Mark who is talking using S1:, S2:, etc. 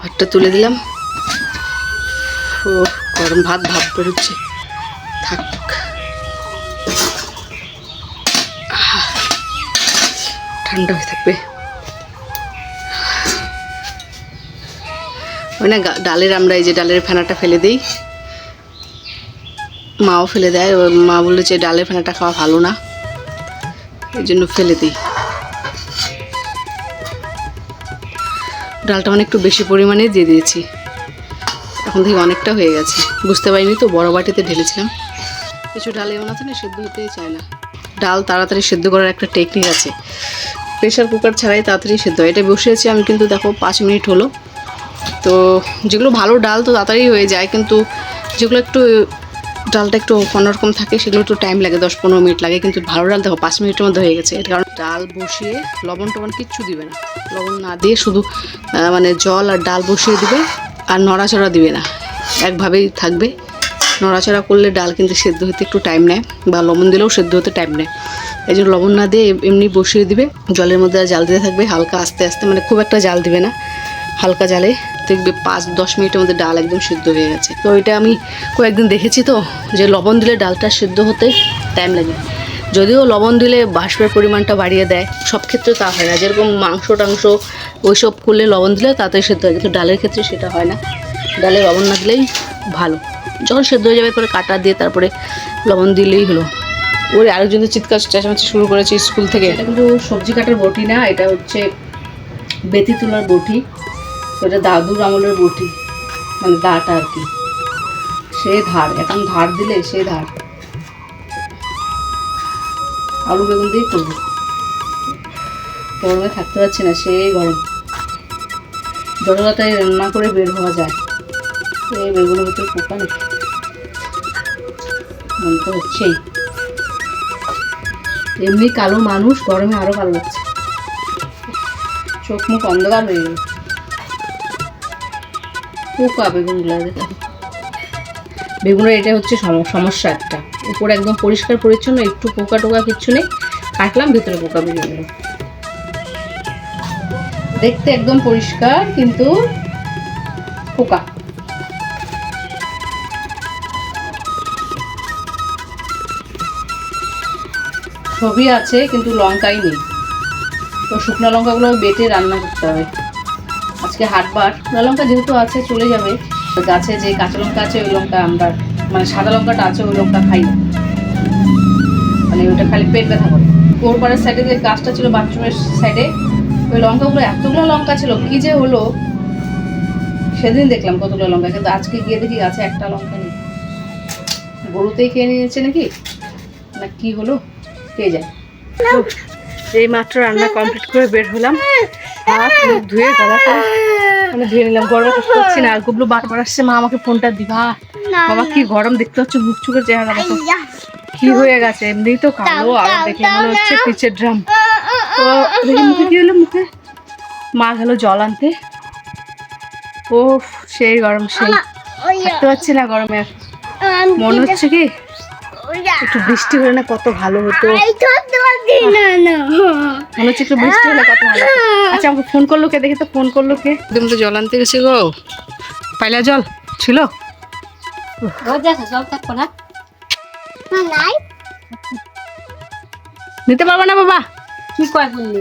S1: ভাতটা তুলে দিলাম। ও গরম ভাত ভাব বেরোচ্ছে। থাক। ঠান্ডা হয়ে থাকবে। ওই না ডালের আমরা এই যে ডালের ফেনাটা ফেলে দিই। মাও ফেলে দেয়। মা বলে যে ডালের ফেনাটা খাওয়া ভালো না। এই জন্য ফেলে দিই। ডালটা মানে একটু বেশি পরিমাণে দিয়ে দিয়েছি। এখন থেকে অনেকটা হয়ে গেছে। বুঝতে পারিনি তো বড় বাটিতে ঢেলেছিলাম। কিছু ডাল এমন আছে না, সেদ্ধ হতেই চায় না। ডাল তাড়াতাড়ি সেদ্ধ করার একটা টেকনিক আছে। প্রেশার কুকার ছাড়াই তাড়াতাড়ি সেদ্ধ হয়। এটা বসিয়েছি আমি কিন্তু দেখো পাঁচ মিনিট হলো। তো যেগুলো ভালো ডাল তো তাড়াতাড়ি হয়ে যায়, কিন্তু যেগুলো একটু ডালটা একটু অন্যরকম থাকে, সেগুলো একটু টাইম লাগে, দশ পনেরো মিনিট লাগে, কিন্তু ভালো ডাল দেখো, পাঁচ মিনিটের মধ্যে হয়ে গেছে। এর কারণ ডাল বসিয়ে লবণ টবণ কিচ্ছু দিবে না। লবণ না দিয়ে শুধু মানে জল আর ডাল বসিয়ে দিবে, আর নড়াচড়া দিবে না। একভাবেই থাকবে। নড়াচড়া করলে ডাল কিন্তু সেদ্ধ হতে একটু টাইম নেয়, বা লবণ দিলেও সেদ্ধ হতে টাইম নেয়। এই জন্য লবণ না দিয়ে এমনি বসিয়ে দিবে। জলের মধ্যে জাল দিতে থাকবে, হালকা আস্তে আস্তে মানে খুব একটা জাল দিবে না। হালকা জালে। দেখবে পাঁচ, দশ মিনিটের মধ্যে ডাল একদম সিদ্ধ হয়ে গেছে। তো এটা আমি কয়েকদিন দেখেছি তো, যে লবণ দিলে ডালটা সিদ্ধ হতে টাইম লাগে। যদিও লবণ দিলে বাষ্পের পরিমাণটা বাড়িয়ে দেয়, সব ক্ষেত্রে তা হয় না। যেরকম মাংস টাংস ওইসব করলে লবণ দিলে তাড়াতাড়ি সেদ্ধ হয়, কিন্তু ডালের ক্ষেত্রে সেটা হয় না। ডালে লবণ না দিলেই ভালো। যখন সেদ্ধ হয়ে যাবে পরে কাটা দিয়ে তারপরে লবণ দিলেই হলো। ওর আরেকজন চিৎকার, চেঁচামেচি শুরু করেছে স্কুল থেকে। এটা কিন্তু সবজি কাটার বটি না, এটা হচ্ছে বেতি তোলার বটি। এটা দাদুর আমলের বটি মানে দাটা আর কি। সে ধার, এখন ধার দিলে সে ধার। আলু বেগুন দিয়ে করব। গরমে থাকতে পারছি না, সেই গরম। জলদাতায় রান্না করে বের হওয়া যায়। এই বেগুনের ভিতরে পোকা নেই। মনে তো হচ্ছেই। এমনি কালো মানুষ, গরমে আরও ভালো লাগছে। চোখ মুখ অন্ধকার হয়ে গেল। পোকা বেগুনগুলো দেখো বেগুনের এটা হচ্ছে সম- সমস্যা একটা। উপরে একদম পরিষ্কার পরিচ্ছন্ন, একটু পোকা টোকা কিচ্ছু নেই। কাটলাম, ভিতরে পোকা বেরিয়ে গেল। দেখতে একদম পরিষ্কার, কিন্তু পোকা। সবই আছে, কিন্তু লঙ্কাই নেই। তো শুকনো লঙ্কাগুলো বেটে রান্না করতে হবে। আজকে হাটবার। শুকনো লঙ্কা যেহেতু আছে, চলে যাবে। গাছে যে কাঁচা লঙ্কা আছে, ওই লঙ্কা আমরা মানে সাদা লঙ্কাটা আছে, ওই লঙ্কা খাই না। মানে ওটা খালি পেট ব্যথা করে। ওর পাড়ার সাইডে যে গাছটা ছিল বাথরুমের সাইডে ওই লঙ্কাগুলো এতগুলো লঙ্কা ছিল, কি যে হলো? সেদিন দেখলাম কতগুলো লঙ্কা, কিন্তু আজকে গিয়ে দেখি গাছে একটা লঙ্কা নেই। গরুতেই খেয়ে নিয়েছে নাকি? না কি হলো? কে যায় এই মাত্র রান্না কমপ্লিট করে বের হলাম। হাত মুখ ধুয়ে গলাটা মানে ধুয়ে নিলাম গরমে না। আর গুবলু বারবার আসছে মা আমাকে ফোনটা দিবা। বাবা কি গরম দেখতে হচ্ছে মুখ চুকের চেহারা দেখো। কি হয়ে গেছে? তো কালো আর দেখে মনে হচ্ছে পিচের ড্রাম। তো দেখি মুখে কি হলো মুখে? মা গেল জল আনতে। ও সেই গরম সেই। থাকতে পারছি না গরমে মনে হচ্ছে কি একটু বৃষ্টি হলে না কত ভালো হতো। মনে হচ্ছে একটু বৃষ্টি হলে কত ভালো আচ্ছা আমাকে ফোন করল কে? দেখে তো ফোন করল কে? একদম তো জল আনতে গেছে গো। পাইলা জল? ছিল? নিতে পারব না বাবা?
S2: কি কয় বললি?